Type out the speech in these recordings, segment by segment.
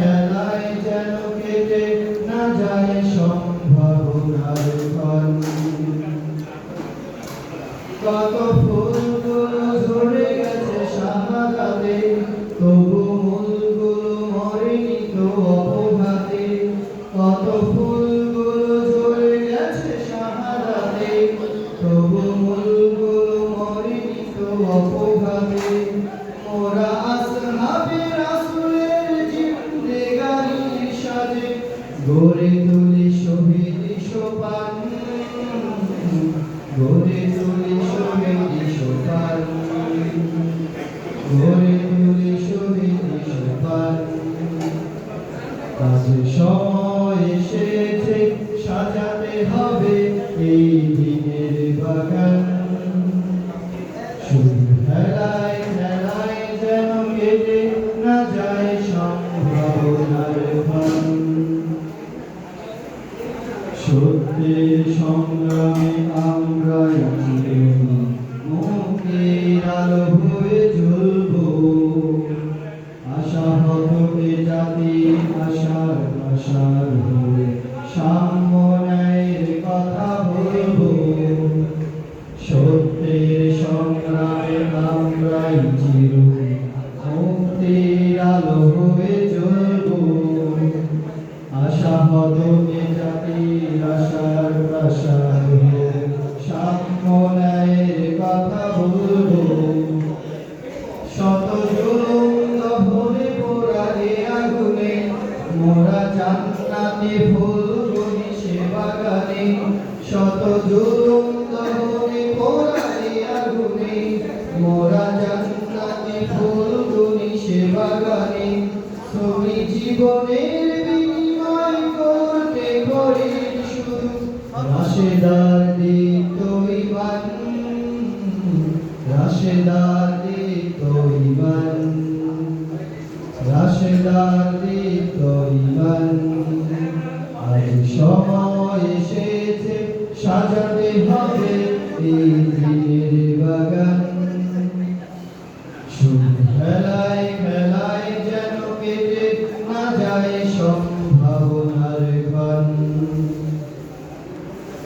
হেলায় যেন কেটে না যায় সম্ভাবনার কত ফুলগুলো ঝরে গেছে তবু মূলগুলো মরেনি তো অপঘাতে। কত ফুলগুলো গড়ে তুলি শহীদ সোপান। গড়ে তুলি শহীদ সোপান। গড়ে তুলি শহীদ সোপান। আজ সময় এসেছে, সাজাতে হবে এই দিনের বাগান। শুধু হেলায় সংগ্রামে আমরা চিরদিন আলো আশা হবে জাতি, আশার আশার হয়ে সাম্য কথা বলব। সত্যের সংগ্রামে আমরাই চির হয়ে কথা বলব শত জুলুম দহনে পোড়ালে আগুনে মোরা জান্নাতে ফুল গনি সে বাগানে জীবনের রাশেদার দিত ইমান রাশেদার ইমান আজ সময় এসেছে সাজাতে হবে এই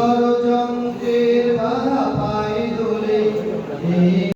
শত